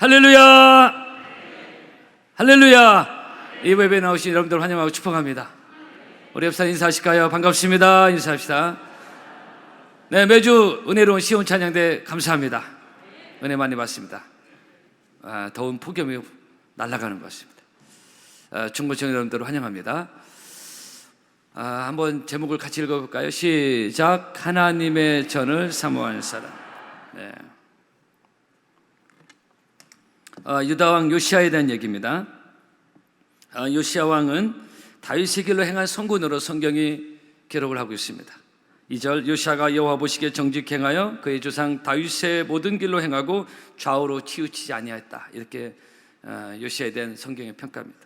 할렐루야! 할렐루야! 이 예배에 나오신 여러분들 환영하고 축복합니다. 우리 옆사 인사하실까요? 반갑습니다. 인사합시다. 네, 매주 은혜로운 시온 찬양대 감사합니다. 은혜 많이 받습니다. 아, 더운 폭염이 날아가는 것 같습니다. 아, 중고청 여러분들 환영합니다. 아, 한번 제목을 같이 읽어볼까요? 시작. 하나님의 전을 사모하는 사람. 네. 어, 유다 왕 요시아에 대한 얘기입니다. 어, 요시아 왕은 다윗의 길로 행한 성군으로 성경이 기록을 하고 있습니다. 2절 요시아가 여호와 보시기에 정직 행하여 그의 조상 다윗의 모든 길로 행하고 좌우로 치우치지 아니하였다. 이렇게 어, 요시아에 대한 성경의 평가입니다.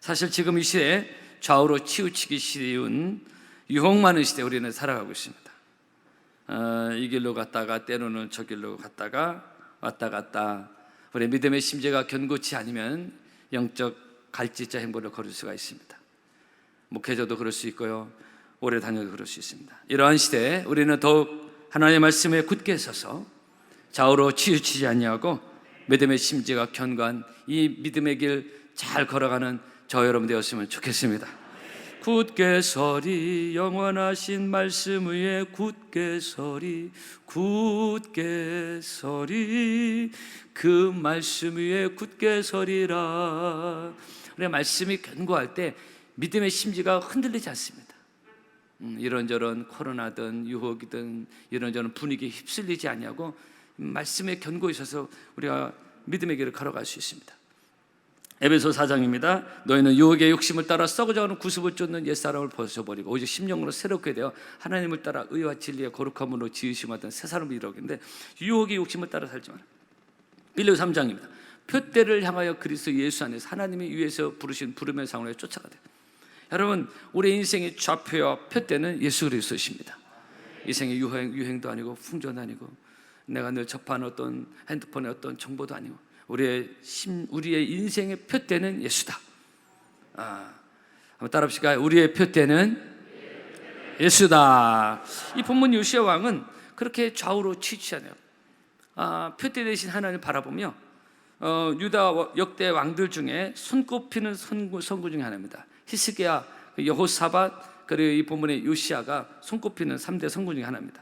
사실 지금 이 시대에 좌우로 치우치기 쉬운 유혹 많은 시대에 우리는 살아가고 있습니다. 어, 이 길로 갔다가 때로는 저 길로 갔다가 왔다 갔다 우리 믿음의 심재가 견고치 않으면 영적 갈지자 행보를 걸을 수가 있습니다. 목회자도 그럴 수 있고요. 오래 다녀도 그럴 수 있습니다. 이러한 시대에 우리는 더욱 하나님의 말씀에 굳게 서서 좌우로 치우치지 아니하고 믿음의 심지가 견고한 이 믿음의 길 잘 걸어가는 저 여러분 되었으면 좋겠습니다. 굳게 서리 영원하신 말씀 위에 굳게 서리 굳게 서리 그 말씀 위에 굳게 서리라. 우리 말씀이 견고할 때 믿음의 심지가 흔들리지 않습니다. 음, 이런저런 코로나든 유혹이든 이런저런 분위기에 휩쓸리지 아니하고 말씀에 견고히 있어서 우리가 믿음의 길을 걸어갈 수 있습니다 에베소 4장입니다. 너희는 유혹의 욕심을 따라 썩어져가는 구습을 쫓는 옛사람을 벗어버리고 오직 심령으로 새롭게 되어 하나님을 따라 의와 진리의 거룩함으로 지으심하던 새 사람을 이루는데 유혹의 욕심을 따라 살지 마라. 빌레오 3장입니다. 표대를 향하여 그리스도 예수 안에서 하나님이 위에서 부르신 부름의 상으로 쫓아가되 여러분 우리 인생의 좌표와 표대는 예수 그리스도십니다. 인생의 유행, 유행도 아니고 풍조도 아니고 내가 늘 접한 어떤 핸드폰의 어떤 정보도 아니고 우리의 심, 우리의 인생의 표대는 예수다. 아, 한번 따라합시다. 우리의 표대는 예수다. 이 본문 요시아 왕은 그렇게 좌우로 치치하네요. 아, 표대 대신 하나님을 바라보며 어, 유다 역대 왕들 중에 손꼽히는 선구, 선구 중에 하나입니다. 히스기야, 여호사밧 그리고 이 본문의 요시아가 손꼽히는 3대 선구 중에 하나입니다.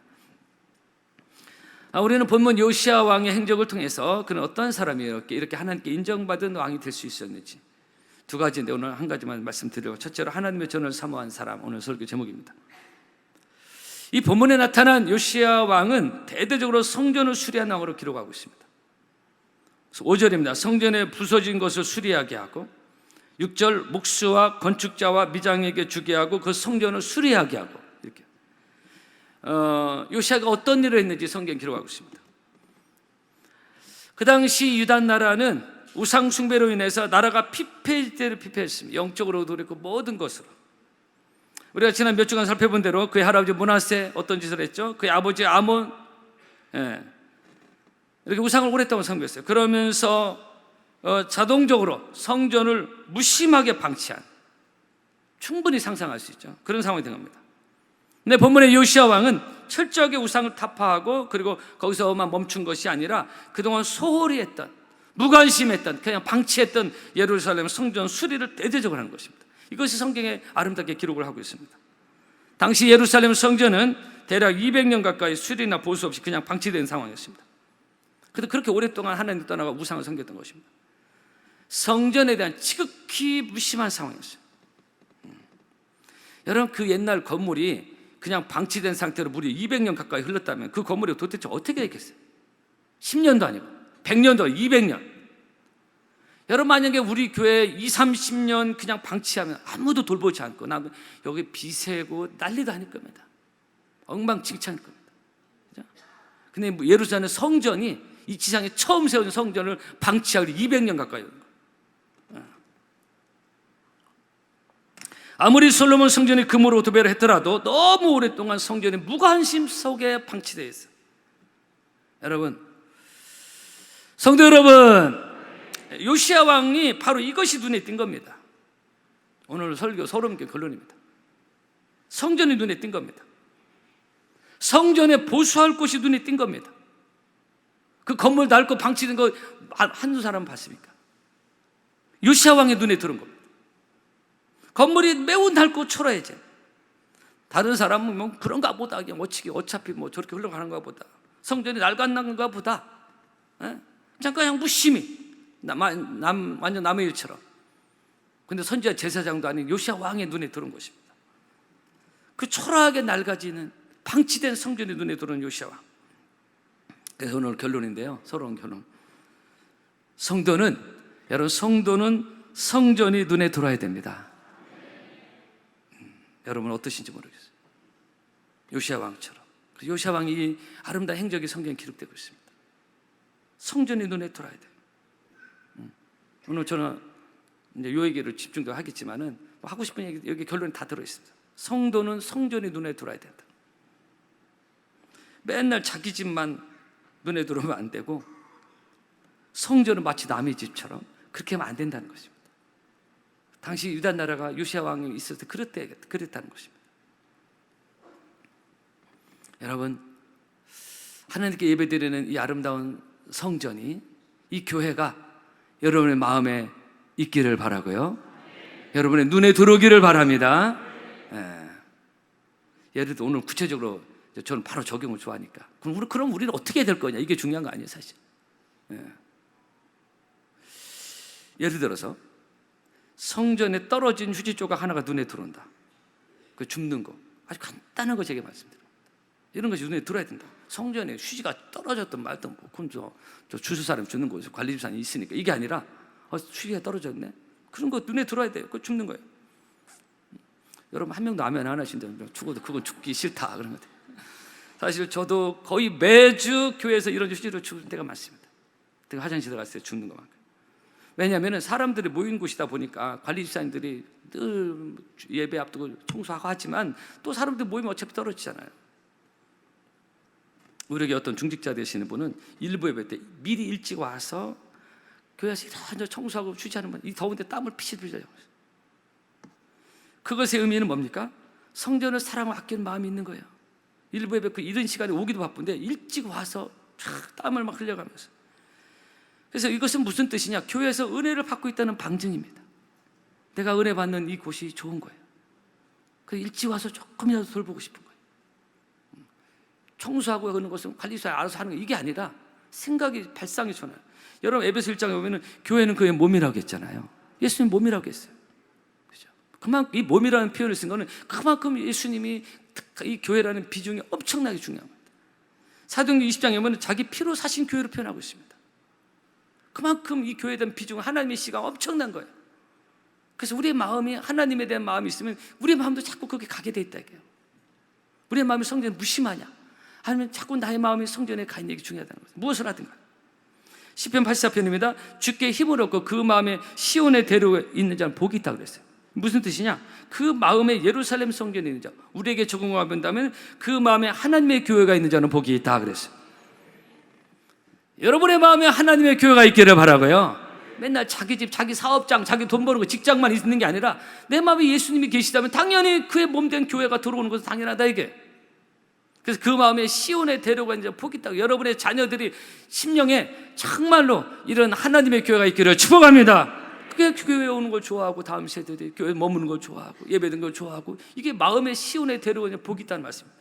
아, 우리는 본문 요시아 왕의 행적을 통해서 그는 어떤 사람이 이렇게 하나님께 인정받은 왕이 될 수 있었는지 두 가지인데 오늘 한 가지만 말씀드리고 첫째로 하나님의 전을 사모한 사람 오늘 설교 제목입니다. 이 본문에 나타난 요시아 왕은 대대적으로 성전을 수리한 왕으로 기록하고 있습니다. 5절입니다. 성전에 부서진 것을 수리하게 하고 6절 목수와 건축자와 미장에게 주게 하고 그 성전을 수리하게 하고 어, 요시아가 어떤 일을 했는지 성경 기록하고 있습니다. 그 당시 유단 나라는 우상 숭배로 인해서 나라가 피폐일 때를 피폐했습니다. 영적으로도 그랬고 모든 것으로. 우리가 지난 몇 주간 살펴본 대로 그의 할아버지 문하세 어떤 짓을 했죠? 그의 아버지 아몬 예. 이렇게 우상을 오랫동안 섬겼어요. 그러면서 어, 자동적으로 성전을 무심하게 방치한 충분히 상상할 수 있죠. 그런 상황이 된 겁니다. 근데 본문의 요시아 왕은 철저하게 우상을 타파하고 그리고 거기서만 멈춘 것이 아니라 그동안 소홀히 했던 무관심했던 그냥 방치했던 예루살렘 성전 수리를 대대적으로 하는 것입니다. 이것이 성경에 아름답게 기록을 하고 있습니다. 당시 예루살렘 성전은 대략 200년 가까이 수리나 보수 없이 그냥 방치된 상황이었습니다. 그래도 그렇게 오랫동안 하나님 떠나가 우상을 섬겼던 것입니다. 성전에 대한 지극히 무심한 상황이었어요. 음. 여러분 그 옛날 건물이 그냥 방치된 상태로 무려 200년 가까이 흘렀다면 그 건물이 도대체 어떻게 됐겠어요? 10년도 아니고 100년도 아니고 200년. 여러분 만약에 우리 교회 2, 30년 그냥 방치하면 아무도 돌보지 않고 나 여기 비세고 난리도 아닐 겁니다. 엉망진창일 겁니다. 그죠? 근데 뭐 예루살렘 성전이 이 지상에 처음 세운 성전을 방치하기 200년 가까이 된 거예요. 아무리 솔로몬 성전이 금으로 두 배를 했더라도 너무 오랫동안 성전이 무관심 속에 방치되어 있어요. 여러분, 성도 여러분, 요시아 왕이 바로 이것이 눈에 띈 겁니다. 오늘 설교 소름돋게 결론입니다. 성전이 눈에 띈 겁니다. 성전에 보수할 곳이 눈에 띈 겁니다. 그 건물 닳고 방치된 거 한- 한두 사람 봤습니까? 요시아 왕의 눈에 들은 겁니다. 건물이 매우 낡고 초라해져. 다른 사람은 뭐 그런가 보다. 그냥 어찌게 어차피 뭐 저렇게 흘러가는가 보다. 성전이 낡았는가 보다. 예? 잠깐 그냥 무심히. 남, 남, 완전 남의 일처럼. 근데 선지자 제사장도 아닌 요시아 왕의 눈에 들은 것입니다. 그 초라하게 낡아지는 방치된 성전이 눈에 들어온 요시아 왕. 그래서 오늘 결론인데요. 서러운 결론. 성도는 여러분 성도는 성전이 눈에 들어야 됩니다. 음, 여러분 어떠신지 모르겠어요. 요시아 왕처럼. 그 요시아 왕이 이 아름다운 행적이 성경에 기록되고 있습니다. 성전이 눈에 들어야 돼요. 음. 오늘 저는 이제 요 얘기를 집중도 하겠지만은 뭐 하고 싶은 얘기 여기 결론이 다 들어 있습니다. 성도는 성전이 눈에 들어야 된다. 맨날 자기 집만 눈에 들어오면 안 되고 성전은 마치 남의 집처럼 그렇게 하면 안 된다는 것입니다. 당시 유다 나라가 요시아 왕이 있을 때 그랬대, 그랬다는 것입니다. 여러분 하나님께 예배드리는 이 아름다운 성전이 이 교회가 여러분의 마음에 있기를 바라고요. 여러분의 눈에 들어오기를 바랍니다. 예. 예를 들어 오늘 구체적으로 저는 바로 적용을 좋아하니까 그럼 우리 그럼 우리는 어떻게 해야 될 거냐 이게 중요한 거 아니에요 사실. 예. 예를 들어서 성전에 떨어진 휴지 조각 하나가 눈에 들어온다. 그 줍는 거 아주 간단한 거 제게 말씀드립니다. 이런 것이 눈에 들어야 된다. 성전에 휴지가 떨어졌든 말든 뭐 그건 저, 저 주수 사람 주는 거죠. 관리집사람이 있으니까 이게 아니라 어, 휴지가 떨어졌네. 그런 거 눈에 들어야 돼요. 그거 줍는 거예요. 여러분 한 명도 아멘 안 하신다면 죽어도 그건 죽기 싫다 그런 것 같아요. 사실 저도 거의 매주 교회에서 이런 휴지를 주는 때가 많습니다. 화장실 들어갔을 때 죽는 것만큼. 왜냐하면 사람들이 모인 곳이다 보니까 관리 집사님들이 늘 예배 앞두고 청소하고 하지만 또 사람들 모이면 어차피 떨어지잖아요. 우리에게 어떤 중직자 되시는 분은 일부 예배 때 미리 일찍 와서 교회에서 이런저런 청소하고 취재하는 분, 이 더운데 땀을 피실 흘려요. 그것의 의미는 뭡니까? 성전을 사랑하고 아끼는 마음이 있는 거예요. 일부 예배 그 이른 시간에 오기도 바쁜데 일찍 와서 쫙 땀을 막 흘려가면서. 그래서 이것은 무슨 뜻이냐? 교회에서 은혜를 받고 있다는 방증입니다. 내가 은혜 받는 이 곳이 좋은 거예요. 그 일찍 와서 조금이라도 돌보고 싶은 거예요. 청소하고 그런 것은 관리사에 알아서 하는 거 이게 아니라 생각이 발상이 전화요. 여러분 에베소 1장에 보면은 교회는 그의 몸이라고 했잖아요. 예수님 몸이라고 했어요. 그죠? 그만큼 이 몸이라는 표현을 쓴 거는 그만큼 예수님이 이 교회라는 비중이 엄청나게 중요한 겁니다. 사도행전 20장에 보면 자기 피로 사신 교회로 표현하고 있습니다. 그만큼 이 교회에 대한 비중은 하나님의 시가 엄청난 거예요. 그래서 우리의 마음이 하나님에 대한 마음이 있으면 우리의 마음도 자꾸 거기 가게 돼 있다 이게요. 우리의 마음이 성전에 무심하냐? 아니면 자꾸 나의 마음이 성전에 가 있는 게 중요하다는 거죠. 무엇을 하든가. 시편 84편입니다. 주께 힘을 얻고 그 마음에 시온의 대로 있는 자는 복이 있다 그랬어요. 무슨 뜻이냐? 그 마음에 예루살렘 성전에 있는 자, 우리에게 적응을 본다면 그 마음에 하나님의 교회가 있는 자는 복이 있다 그랬어요. 여러분의 마음에 하나님의 교회가 있기를 바라고요. 맨날 자기 집, 자기 사업장, 자기 돈 버는 거 직장만 있는 게 아니라 내 마음에 예수님이 계시다면 당연히 그의 몸된 교회가 들어오는 것은 당연하다 이게. 그래서 그 마음에 시온에 데려가 이제 복이 있다고 여러분의 자녀들이 심령에 정말로 이런 하나님의 교회가 있기를 축복합니다. 그게 교회에 오는 걸 좋아하고 다음 세대들이 교회 머무는 걸 좋아하고 예배 드는 걸 좋아하고 이게 마음의 시온에 데려가 복이 있다는 말씀입니다.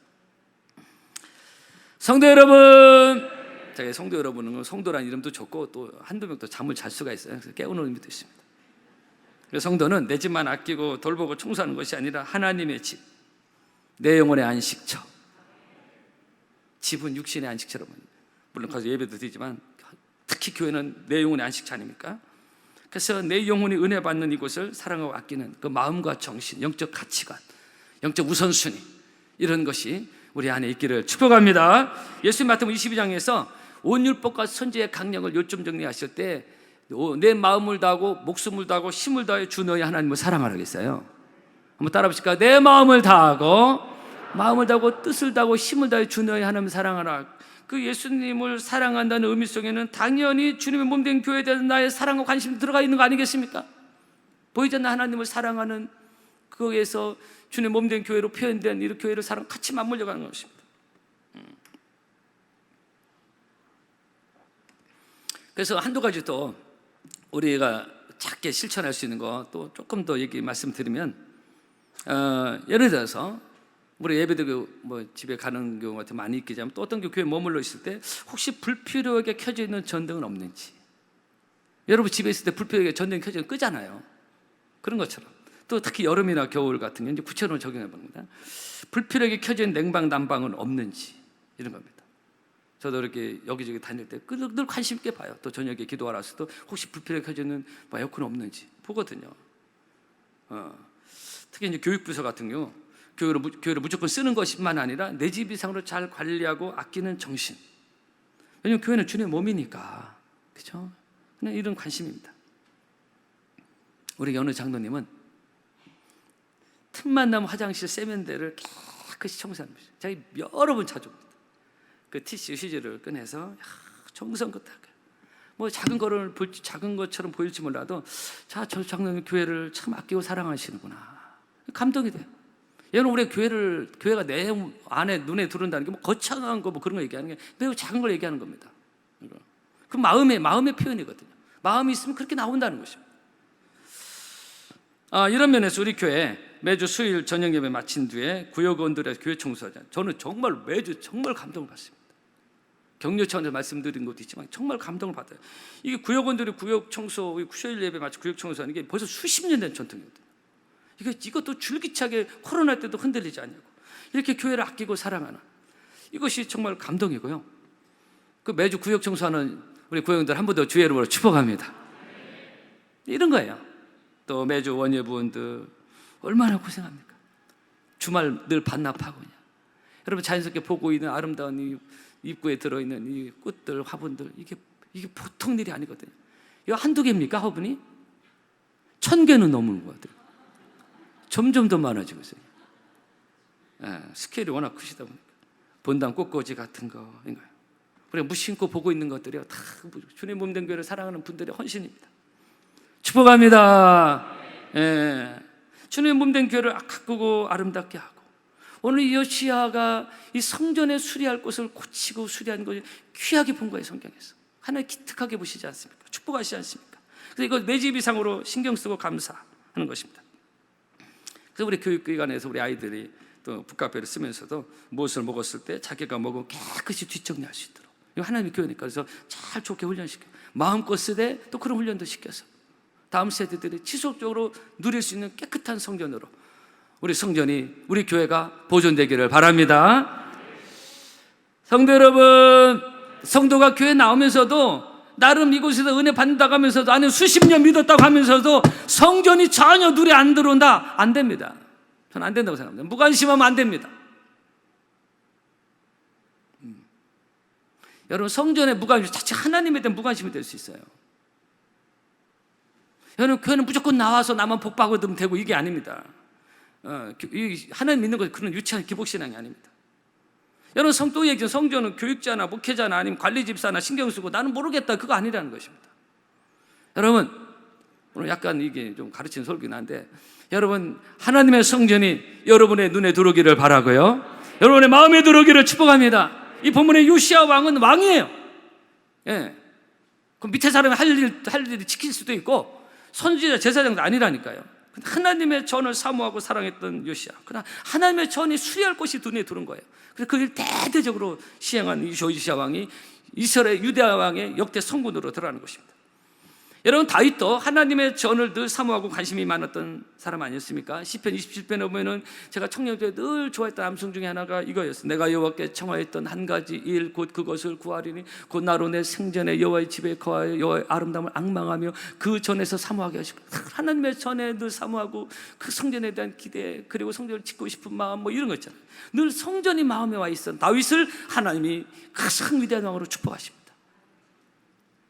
성도 여러분, 제가 성도 여러분은 성도란 이름도 좋고 또 한두 명또 잠을 잘 수가 있어요. 그래서 깨우는 의미도 있습니다. 그래서 성도는 내 집만 아끼고 돌보고 청소하는 것이 아니라 하나님의 집, 내 영혼의 안식처. 집은 육신의 안식처럼 물론 가서 예배도 드리지만 특히 교회는 내 영혼의 안식처 아닙니까? 그래서 내 영혼이 은혜 받는 이곳을 사랑하고 아끼는 그 마음과 정신, 영적 가치관, 영적 우선순위 이런 것이 우리 안에 있기를 축복합니다. 예수님 마태복음 22장에서 온 율법과 선지의 강령을 요점 정리하실 때 내 마음을 다하고 목숨을 다하고 힘을 다해 주 너희 하나님을 사랑하라 그랬어요. 한번 따라 보실까요? 내 마음을 다하고 마음을 다하고 뜻을 다하고 힘을 다해 주 너희 하나님을 사랑하라. 그 예수님을 사랑한다는 의미 속에는 당연히 주님의 몸된 교회에 대한 나의 사랑과 관심이 들어가 있는 거 아니겠습니까? 않는 하나님을 사랑하는 거기에서 주님의 몸된 교회로 표현된 이 교회를 사랑 같이 맞물려 가는 것입니다. 그래서 한두 가지 또 우리가 작게 실천할 수 있는 거 또 조금 더 얘기 말씀드리면 어, 예를 들어서 우리 예배드리고 뭐 집에 가는 경우 같은 많이 하면 또 어떤 교회에 머물러 있을 때 혹시 불필요하게 켜져 있는 전등은 없는지. 여러분 집에 있을 때 불필요하게 전등 켜져 끄잖아요. 그런 것처럼. 또 특히 여름이나 겨울 같은 경우 이제 구체적으로 적용해 봅니다. 불필요하게 켜져 있는 냉방 난방은 없는지 이런 겁니다 저도 이렇게 여기저기 다닐 때 늘 관심 있게 봐요. 또 저녁에 기도하러 왔을 때 혹시 불필요하게 켜지는 뭐 에어컨 없는지 보거든요. 어. 특히 이제 교육부서 같은 경우 교회를, 무- 교회를 무조건 쓰는 것뿐만 아니라 내 집 이상으로 잘 관리하고 아끼는 정신. 왜냐면 교회는 주님의 몸이니까. 그죠? 이런 관심입니다. 우리 어느 장로님은 틈만 나면 화장실 세면대를 깨끗이 청소합니다. 자기 여러 번 찾아옵니다. 그 티슈 휴지를 꺼내서 야, 정성껏 닦아요. 뭐 작은 거를 볼 작은 것처럼 보일지 몰라도 자 저 장로님 교회를 참 아끼고 사랑하시는구나 감동이 돼요. 여러분 우리 교회를 교회가 내 안에 눈에 들어온다는 게 뭐 거창한 거 뭐 그런 거 얘기하는 게 매우 작은 걸 얘기하는 겁니다. 그 마음의 마음의 표현이거든요. 마음이 있으면 그렇게 나온다는 것입니다. 아, 이런 면에서 우리 교회 매주 수요일 저녁 예배 마친 뒤에 구역원들의 교회 청소하자. 저는 정말 매주 정말 감동을 받습니다. 격려 차원에서 말씀드린 것도 있지만 정말 감동을 받아요. 이게 구역원들이 구역 청소, 수요일 예배 마치 구역 청소하는 게 벌써 수십 년 된 전통이거든요. 이게 이것도 줄기차게 코로나 때도 흔들리지 않냐고 이렇게 교회를 아끼고 사랑하는 이것이 정말 감동이고요. 그 매주 구역 청소하는 우리 구역원들 한 번 더 주의 이름으로 축복합니다. 이런 거예요. 또 매주 원예부원들 얼마나 고생합니까? 주말 늘 반납하고 그냥. 여러분 자연스럽게 보고 있는 아름다운 이 입구에 들어있는 이 꽃들 화분들 이게 이게 보통 일이 아니거든요. 이거 한두 개입니까 화분이? 천 개는 넘는 것 같아요. 점점 더 많아지고 있어요. 예, 스케일이 워낙 크시다 보니까 본당 꽃꽂이 같은 거 이거 우리가 무심코 보고 있는 것들이요 다 주님 몸된 교회를 사랑하는 분들의 헌신입니다. 축복합니다. 예. 주님 몸된 교회를 가꾸고 아름답게 하고 오늘 이 여시아가 이 성전에 수리할 것을 고치고 수리한 것을 귀하게 본 거예요 성경에서 하나님 기특하게 보시지 않습니까? 축복하시지 않습니까? 그래서 이거 내집 이상으로 신경 쓰고 감사하는 것입니다. 그래서 우리 교육기관에서 우리 아이들이 또 북카페를 쓰면서도 무엇을 먹었을 때 자기가 먹으면 깨끗이 뒷정리할 수 있도록 이거 하나님의 교회니까 그래서 잘 좋게 훈련시켜 마음껏 쓰되 또 그런 훈련도 시켜서 다음 세대들이 지속적으로 누릴 수 있는 깨끗한 성전으로 우리 성전이 우리 교회가 보존되기를 바랍니다. 성도 여러분, 성도가 교회 나오면서도 나름 이곳에서 은혜 받는다고 하면서도 나는 수십 년 믿었다고 하면서도 성전이 전혀 눈에 안 들어온다. 안 됩니다. 저는 안 된다고 생각합니다. 무관심하면 안 됩니다. 음. 여러분 성전에 무관심, 자칫 하나님에 대한 무관심이 될 수 있어요. 여러분 교회는 무조건 나와서 나만 복 받으면 되고 이게 아닙니다. 어, 하나님 믿는 것 그런 유치한 기복 신앙이 아닙니다. 여러분 성도 얘기 성전은 교육자나 목회자나 아니면 관리 집사나 신경 쓰고 나는 모르겠다 그거 아니라는 것입니다. 여러분 오늘 약간 이게 좀 가르치는 설교긴 한데 여러분 하나님의 성전이 여러분의 눈에 들어오기를 바라고요. 여러분의 마음에 들어오기를 축복합니다. 이 본문의 요시아 왕은 왕이에요. 예. 그 밑에 사람이 할 일, 할 일이 지킬 수도 있고 선지자 제사장도 아니라니까요. 하나님의 전을 사모하고 사랑했던 요시아. 그러나 하나님의 전이 수리할 것이 눈에 들은 거예요. 그래서 그걸 대대적으로 시행한 이 요시아 왕이 이스라엘 유대 왕의 역대 성군으로 들어가는 것입니다. 여러분 다윗도 하나님의 전을 늘 사모하고 관심이 많았던 사람 아니었습니까? 시편 27편에 보면은 제가 청년 때 늘 좋아했던 암송 중에 하나가 이거였어요. 내가 여호와께 청하였던 한 가지 일 곧 그것을 구하리니 곧 나로 내 생전에 여호와의 집에 거하여 여호와의 아름다움을 악망하며 그 전에서 사모하게 하시고 하나님의 전에 늘 사모하고 그 성전에 대한 기대 그리고 성전을 짓고 싶은 마음 뭐 이런 거 있잖아요. 늘 성전이 마음에 와 있던 다윗을 하나님이 가장 위대한 왕으로 축복하십니다.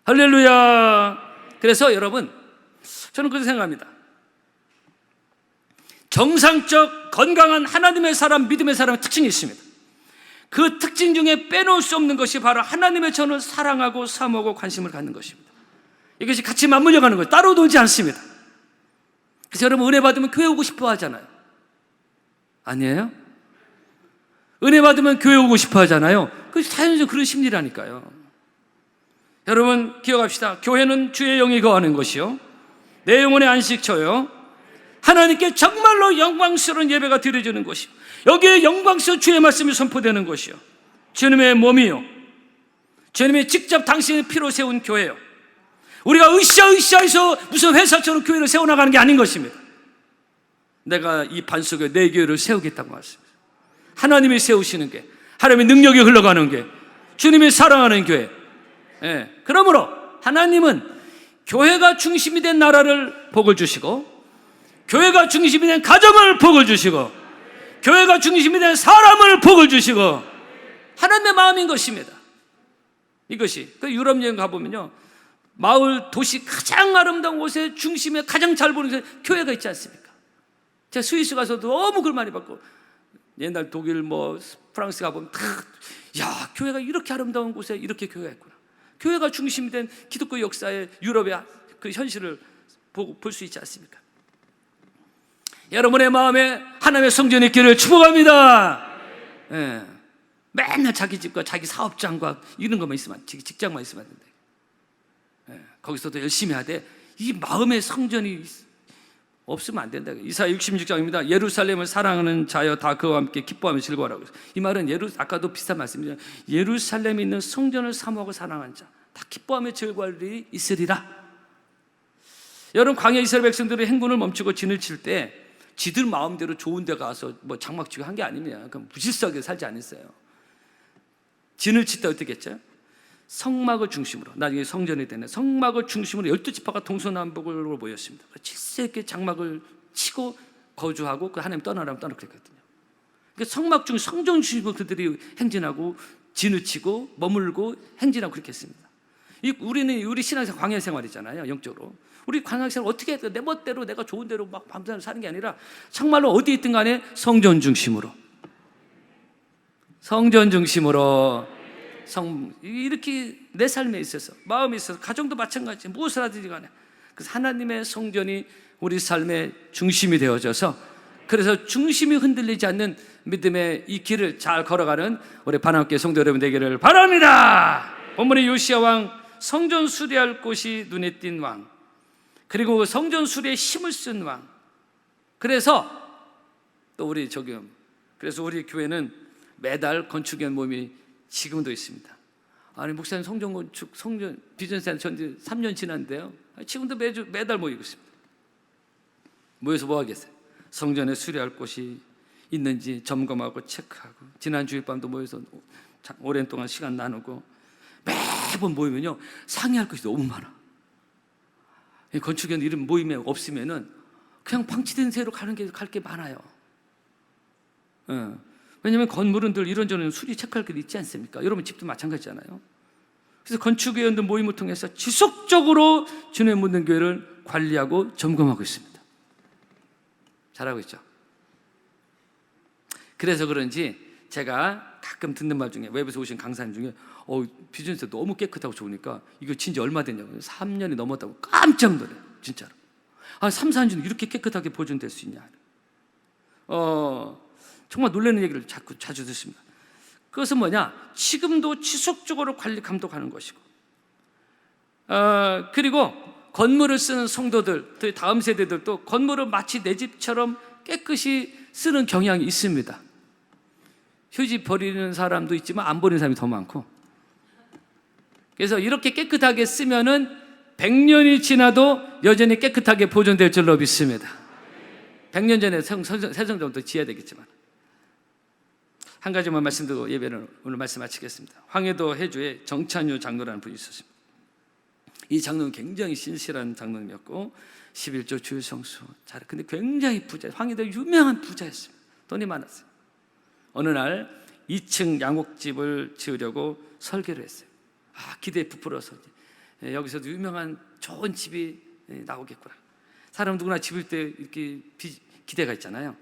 할렐루야. 그래서 여러분, 저는 그렇게 생각합니다. 정상적, 건강한 하나님의 사람, 믿음의 사람의 특징이 있습니다. 그 특징 중에 빼놓을 수 없는 것이 바로 하나님의 전을 사랑하고 사모하고 관심을 갖는 것입니다. 이것이 같이 맞물려 가는 거예요. 따로 놀지 않습니다. 그래서 여러분 은혜 받으면 교회 오고 싶어 하잖아요. 아니에요? 은혜 받으면 교회 오고 싶어 하잖아요. 그 자연스러운 그런 심리라니까요. 여러분 기억합시다. 교회는 주의 영이 거하는 것이요. 내 영혼의 안식처요. 하나님께 정말로 영광스러운 예배가 드려지는 것이요. 여기에 영광스러운 주의 말씀이 선포되는 것이요. 주님의 몸이요. 주님이 직접 당신의 피로 세운 교회요. 우리가 으쌰으쌰해서 무슨 회사처럼 교회를 세워나가는 게 아닌 것입니다. 내가 이 반석에 내 교회를 세우겠다고 말씀합니다. 하나님이 세우시는 게, 하나님의 능력이 흘러가는 게, 주님이 사랑하는 교회. 예. 그러므로 하나님은 교회가 중심이 된 나라를 복을 주시고, 교회가 중심이 된 가정을 복을 주시고, 교회가 중심이 된 사람을 복을 주시고, 하나님의 마음인 것입니다. 이것이. 그 유럽 여행 가보면요. 마을, 도시 가장 아름다운 곳에 중심에 가장 잘 보는 교회가 있지 않습니까? 제가 스위스 가서도 너무 글 많이 받고, 옛날 독일 뭐 프랑스 가보면 다, 야, 교회가 이렇게 아름다운 곳에 이렇게 교회가 있구나. 교회가 중심이 된 기독교 역사의 유럽의 그 현실을 볼 수 있지 않습니까? 여러분의 마음에 하나님의 성전이 있기를 축복합니다. 예. 맨날 자기 집과 자기 사업장과 이런 것만 있으면 직- 직장만 있으면 안 된다. 예. 거기서도 열심히 하되 이 마음의 성전이 있- 없으면 안 된다. 이사 66장입니다. 예루살렘을 사랑하는 자여 다 그와 함께 기뻐하며 즐거워라고. 이 말은 예루 아까도 비슷한 말씀이죠. 예루살렘에 있는 성전을 사모하고 사랑하는 자, 다 기뻐하며 즐거워할 일이 있으리라. 여러분 광야 이스라엘 백성들의 행군을 멈추고 진을 칠 때 지들 마음대로 좋은 데 가서 뭐 장막 치고 한 게 아닙니다. 그럼 무질서하게 살지 않았어요. 진을 칠때 어떻게 했죠? 성막을 중심으로 나중에 성전이 되는 성막을 중심으로 열두 지파가 동서남북으로 모였습니다. 질서 있게 장막을 치고 거주하고 그 하나님 떠나라면 떠나 그랬거든요. 그러니까 성막 중 성전 중심으로 그들이 행진하고 진을 치고 머물고 행진하고 그렇게 했습니다. 이 우리는 우리 신앙생활 광야 생활이잖아요, 영적으로. 우리 광야 생활 어떻게 돼? 내 멋대로 내가 좋은 대로 막 밤새도록 사는 게 아니라 정말로 어디 있든 간에 성전 중심으로. 성전 중심으로 성 이렇게 내 삶에 있어서 마음에 있어서 가정도 마찬가지 무엇을 하든지 간에. 그래서 하나님의 성전이 우리 삶의 중심이 되어져서 그래서 중심이 흔들리지 않는 믿음의 이 길을 잘 걸어가는 우리 반함께 성도 여러분 되기를 바랍니다. 본문의 요시아 왕 성전 수리할 곳이 눈에 띈 왕. 그리고 성전 수리에 힘을 쓴 왕. 그래서 또 우리 저기 그래서 우리 교회는 매달 건축위원 모임이 지금도 있습니다. 아니 목사님 성전 건축 성전 비전센터 전지 3년 지났는데요. 지금도 매주 매달 모이고 있습니다. 모여서 뭐 하겠어요? 성전에 수리할 곳이 있는지 점검하고 체크하고 지난 주일 밤도 모여서 자- 오랜 동안 시간 나누고 매번 모이면요 상의할 것이 너무 많아. 이 건축위원 이런 모임에 없으면은 그냥 방치된 새로 가는 게 갈 게 많아요. 예. 왜냐하면 건물은 늘 이런저런 수리 체크할 게 있지 않습니까? 여러분 집도 마찬가지잖아요. 그래서 건축위원들 모임을 통해서 지속적으로 주님의 묻는 교회를 관리하고 점검하고 있습니다. 잘하고 있죠. 그래서 그런지 제가 가끔 듣는 말 중에 외부에서 오신 강사님 중에 어, 비즈니스 너무 깨끗하고 좋으니까 이거 진지 얼마 됐냐고 3년이 넘었다고 깜짝 놀래요. 진짜로. 아, 3, 4년 이렇게 깨끗하게 보존될 수 있냐. 어, 정말 놀라는 얘기를 자꾸 자주 듣습니다. 그것은 뭐냐? 지금도 지속적으로 관리 감독하는 것이고, 어, 그리고 건물을 쓰는 성도들, 또 다음 세대들도 건물을 마치 내 집처럼 깨끗이 쓰는 경향이 있습니다. 휴지 버리는 사람도 있지만 안 버리는 사람이 더 많고, 그래서 이렇게 깨끗하게 쓰면은 100년이 지나도 여전히 깨끗하게 보존될 줄로 믿습니다. 100년 전에 세정정도 지어야 되겠지만. 한 가지만 말씀드리고 예배를 오늘 말씀 마치겠습니다. 황해도 해주에 정찬유 장로라는 분이 있었습니다. 이 장로는 굉장히 신실한 장로님이었고 11조 주일성수 잘 근데 굉장히 부자 황해도 유명한 부자였습니다. 돈이 많았어요. 어느 날 2층 양옥집을 지으려고 설계를 했어요. 아 기대에 부풀어서 예, 여기서도 유명한 좋은 집이 예, 나오겠구나. 사람 누구나 집을 때 이렇게 비- 기대가 있잖아요.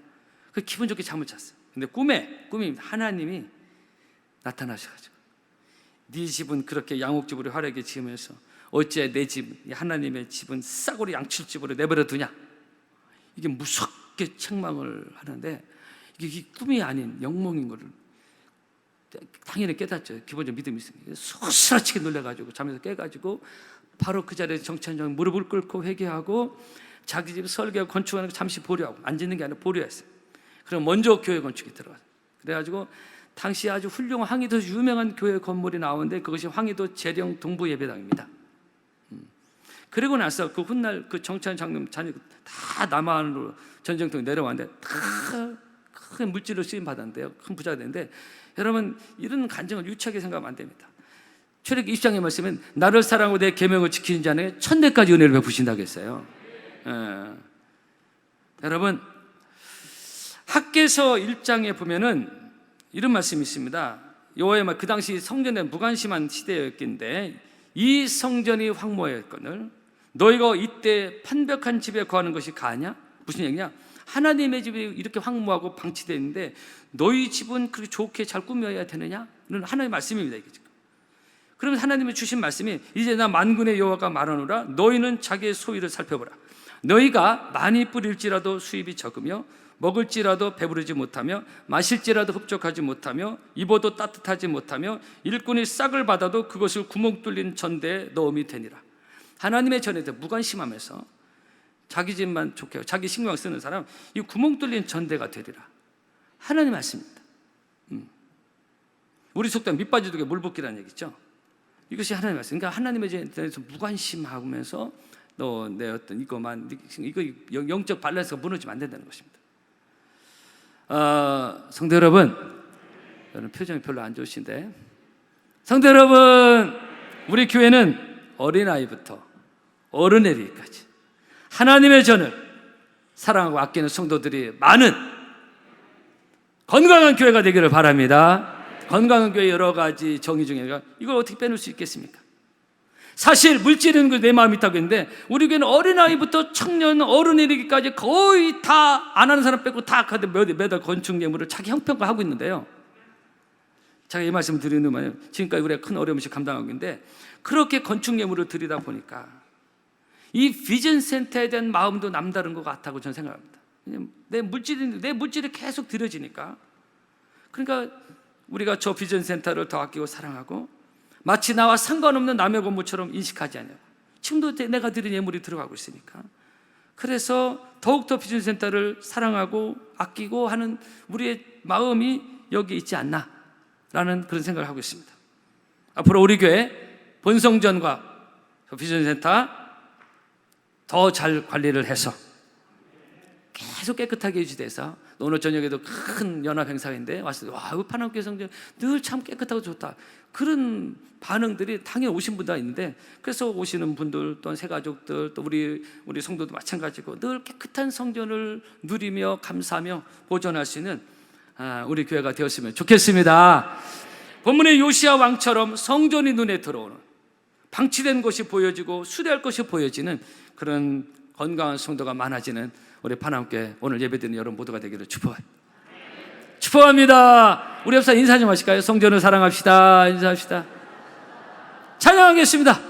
그 기분 좋게 잠을 잤어요. 근데 꿈에 꿈이 하나님이 나타나셔가지고 네 집은 그렇게 양옥집으로 화려하게 지으면서 어찌 내 집, 이 하나님의 집은 싸구려 양칠집으로 내버려 두냐? 이게 무섭게 책망을 하는데 이게 이 꿈이 아닌 영몽인 거를 당연히 깨닫죠. 기본적 믿음이 있으니까 소스라치게 놀래가지고 잠에서 깨가지고 바로 그 자리에 정찬장 무릎을 꿇고 회개하고 자기 집 설계하고 건축하는 거 잠시 보류하고 안 짓는 게 아니라 보류했어요. 그럼 먼저 교회 건축이 들어가요. 그래가지고 당시 아주 훌륭한 황희도 유명한 교회 건물이 나오는데 그것이 황희도 재령 동부 예배당입니다. 음. 그리고 나서 그 훗날 그 정찬 장님 자녀 다 남한으로 전쟁통에 내려왔는데 다 큰 물질로 쓰임 받았는데요. 큰 부자가 됐는데 여러분 이런 간증을 유치하게 생각하면 안 됩니다. 출애굽 20장의 말씀은 나를 사랑하고 내 계명을 지키는 자는 천대까지 은혜를 베푸신다고 했어요. 예. 여러분 학계서 1장에 보면은 이런 말씀이 있습니다. 말그 당시 성전에 무관심한 시대였긴데 이 성전이 황무하였거늘 너희가 이때 판벽한 집에 거하는 것이 가냐? 무슨 얘기냐? 하나님의 집이 이렇게 황무하고 방치되어 있는데 너희 집은 그렇게 좋게 잘 꾸며야 되느냐는 하나님의 말씀입니다. 이게 지금. 그러면 하나님이 주신 말씀이 이제 나 만군의 여호와가 말하노라 너희는 자기의 소유를 살펴보라 너희가 많이 뿌릴지라도 수입이 적으며 먹을지라도 배부르지 못하며 마실지라도 흡족하지 못하며 입어도 따뜻하지 못하며 일꾼이 싹을 받아도 그것을 구멍 뚫린 전대에 넣음이 되니라 하나님의 전에 대해 무관심하면서 자기 집만 좋게 자기 신경 쓰는 사람 이 구멍 뚫린 전대가 되리라 하나님 말씀입니다 음. 우리 속담 밑빠지도에 물 붓기라는 얘기죠 이것이 하나님 말씀. 그러니까 하나님에 대해서 무관심하면서 너내 어떤 이거만 이거 영적 밸런스가 무너지면 안 된다는 것입니다. 어, 성도 여러분, 여러분 표정이 별로 안 좋으신데 성도 여러분, 우리 교회는 어린 아이부터 어른에리까지 하나님의 전을 사랑하고 아끼는 성도들이 많은 건강한 교회가 되기를 바랍니다. 건강한 교회 여러 가지 정의 중에 이걸 어떻게 빼놓을 수 있겠습니까? 사실 물질은 그내 마음이 있다고 했는데 우리 교회는 어린아이부터 청년 어른이 되기까지 거의 다 안 하는 사람 빼고 다 매달 건축 예물을 자기 형평가하고 있는데요. 제가 이 말씀 드리는 말이에요. 지금까지 우리가 큰 어려움을 감당하고 있는데 그렇게 건축 예물을 드리다 보니까 이 비전 센터에 대한 마음도 남다른 것 같다고 저는 생각합니다. 내 물질이 내 물질이 계속 들여지니까 그러니까 우리가 저 비전 센터를 더 아끼고 사랑하고 마치 나와 상관없는 남의 건물처럼 인식하지 않냐고. 지금도 내가 드린 예물이 들어가고 있으니까. 그래서 더욱더 비전 센터를 사랑하고 아끼고 하는 우리의 마음이 여기 있지 않나 라는 그런 생각을 하고 있습니다. 앞으로 우리 교회 본성전과 비전 센터 더 잘 관리를 해서 계속 깨끗하게 유지돼서 오늘 저녁에도 큰 연합 행사인데 왔을 때 와, 파남교회 성전 늘 참 깨끗하고 좋다. 그런 반응들이 당연히 오신 분도 있는데 그래서 오시는 분들 또한 새 가족들 또 우리 우리 성도도 마찬가지고 늘 깨끗한 성전을 누리며 감사하며 보존할 수 있는 아, 우리 교회가 되었으면 좋겠습니다. 본문의 요시아 왕처럼 성전이 눈에 들어오는 방치된 것이 보여지고 수리할 것이 보여지는 그런 건강한 성도가 많아지는 우리 파남교회 오늘 예배드리는 여러분 모두가 되기를 축복합니다. 축복합니다. 우리 옆사 인사 좀 하실까요? 성전을 사랑합시다. 인사합시다. 찬양하겠습니다.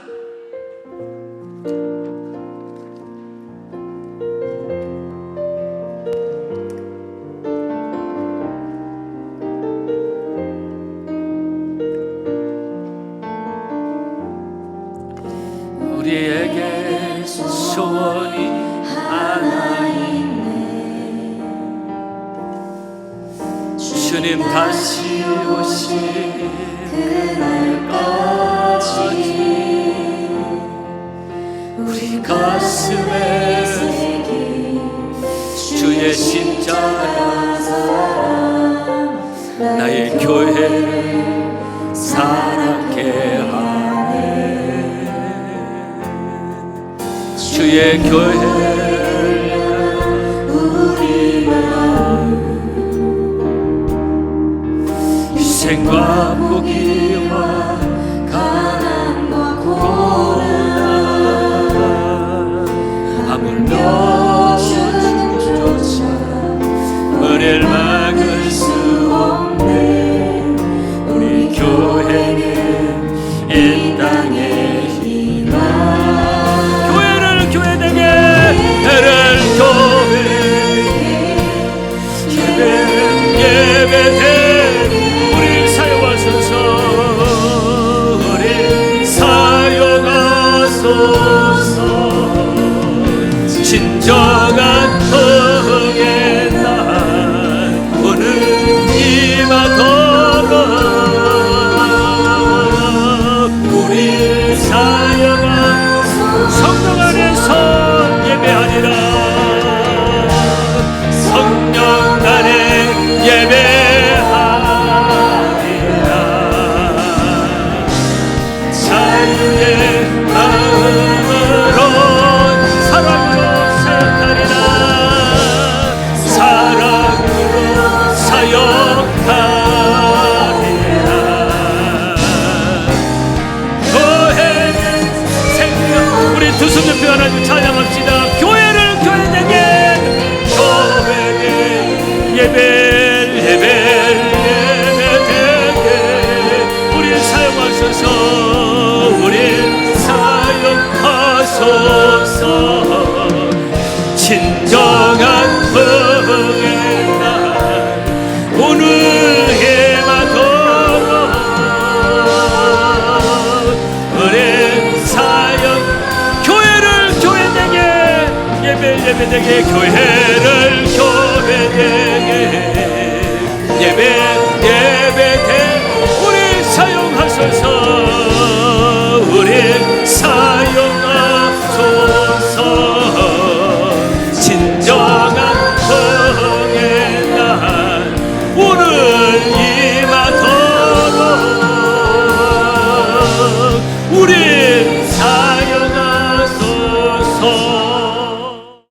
I 사용하소서 진정한 흥의 날 오늘 해마도록 우리 사역 교회를 교회 되게 예배 예배 되게 교회를